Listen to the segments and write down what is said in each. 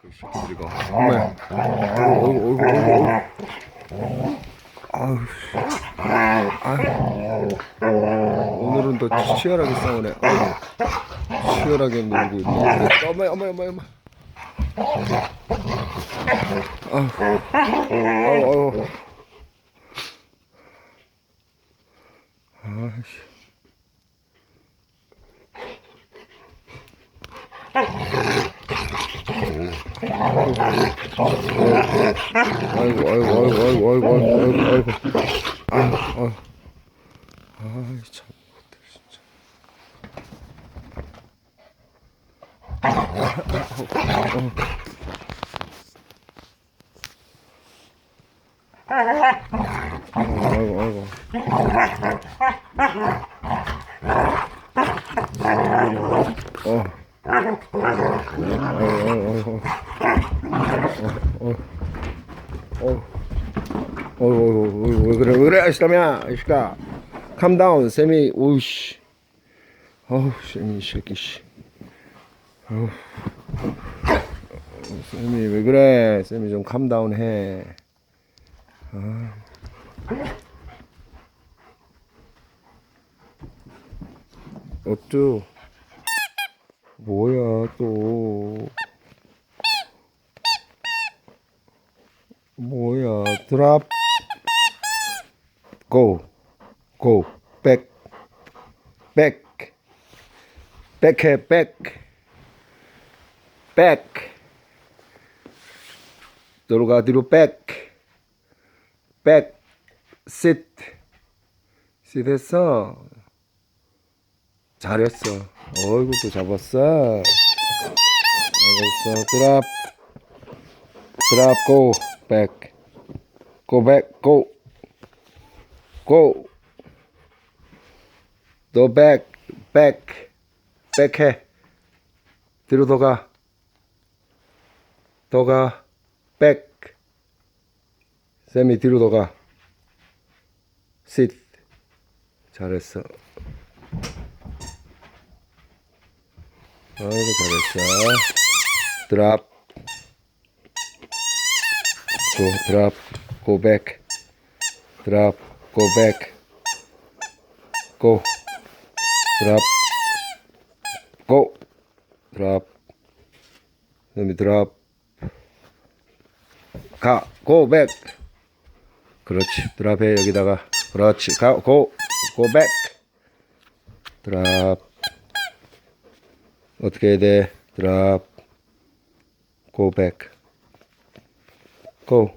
그 새끼들이가. 엄마야 어이구 어이구 어이구 아유 오늘은 더 치열하게 싸우네. 아유 치열하게 놀고 있네. 엄마 엄마 엄마 엄마. 아우 아우 아우 아이씨 아이고, 아이고, 아이고, 아이고, 아이고, 아이고, 아이고. 아이고, 아이고. 아이, 참. 아이고, 아이고. 어. come here, 이슈가. Come down, 쌤이, 오우씨. 어우, 쌤이, 새끼, 씨. 어우. 쌤이, 왜 그래? 쌤이 좀 캄다운 해. 아. 업주. 뭐야, 또. 뭐야, 드랍. 고 고, 백, 백, 백해, 백, 백, 들어가 뒤로 백, 백, sit, sit 했어. 잘했어. 어이구 또 잡았어. 알았어. 드랍, 드랍, 고, 백, go back, go, go. 너 back, back, back 해. 뒤로 더 가. 더 가. back. 쌤이 뒤로 더 가. sit. 잘했어. 아이고 잘했어. drop. go drop. go back. drop. Go back. go. drop. go. drop. 쌤이 drop. 가. go back. 그렇지. 드랍해 여기다가. 그렇지. 가. go. go back. 드랍. 어떻게 해야 돼? 드랍. go back. go.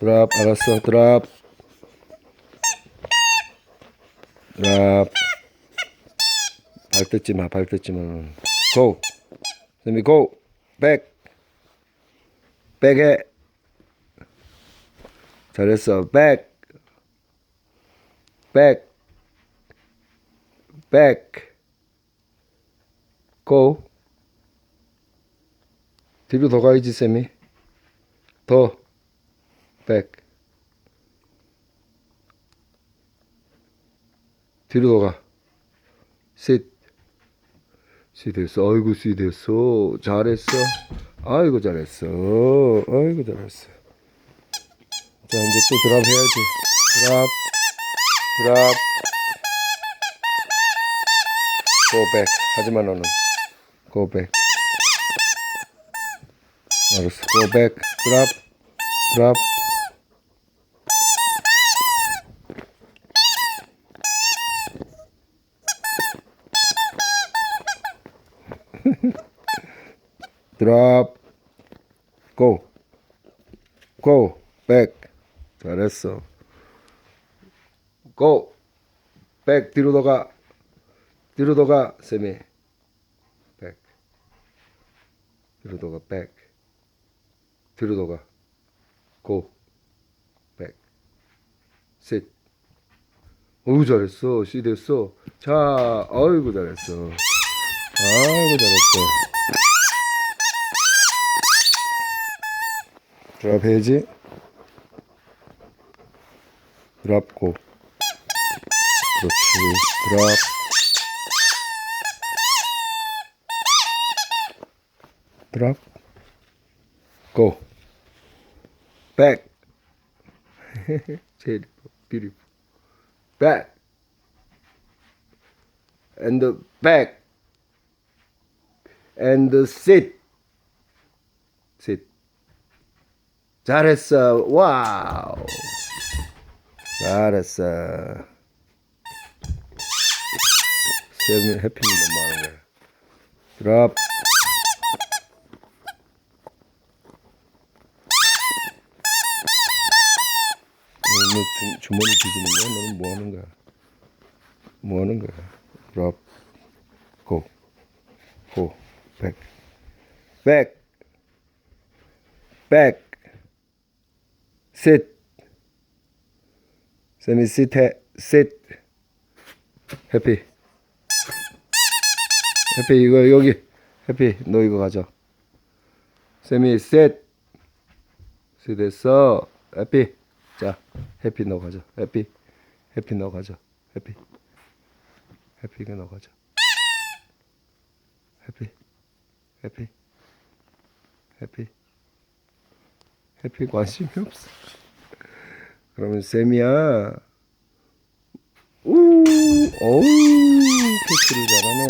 드랍. 알았어. 드랍. 드랍. 발 뜯지 마. 발 뜯지 마. go. 쌤이 go. back. 백에 잘했어. back. back. back. go. 뒤로 더 가야지, 쌤이. 더. back. 뒤로 더 가. sit. sit 했어. 아이고, sit 했어. 잘했어. 아이고, 잘했어. 아이고, 잘했어. 자, 이제 또 드랍 해야지. 드랍. 드랍. back. 하지마, 너는. back. 알았어. back. 드랍. 드랍. 드랍. go. go. back. 잘했어. go. back 뒤로 더 가. 뒤로 더 가. 쌤이. back. 뒤로 더 가. back. 뒤로 더 가. go. back. sit. 어우 잘했어. C 됐어. 자, 아이고 잘했어. 아이고 잘했어. 드랍 해야지. 드랍 고. 그렇지. 드랍. 드랍. Back. 제일 beautiful. Back. And the back. And sit. Sit. 잘했어. 와우. 잘했어. 세븐 해피는 너무 하는 거야. 드랍. 어, 너 주, 주머니 뒤지는 거야? 너는 뭐 하는 거야? 뭐 하는 거야? 드랍. 고. 고. 백. 백. 백. sit. 세미. 해. sit. 해피. 해피 이거 여기. 해피 너 이거 가져. 세미 sit 됐어. 해피. 자, 해피 너 가져. 해피. 해피 너 가져. 해피. 해피가 너 가져. 해피. 해피. 해피. 해피 관심이 없어. 그러면 쌤이야. 우, 어우, 캐치를 잘하네.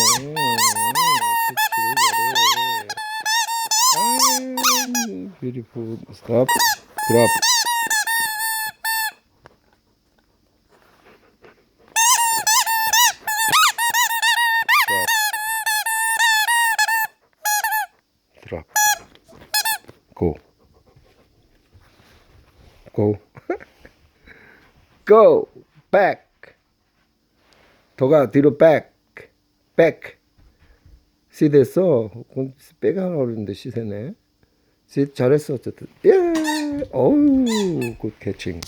캐치를 잘해. 아, beautiful. Stop. Drop. Drop. Drop. Go. Go. Go. Back. 더가 뒤로 back. Back. 시됐어. 그건 빼가라 그러는데 시세네. 시 잘했어 어쨌든. 예. 어우 굿 캐칭.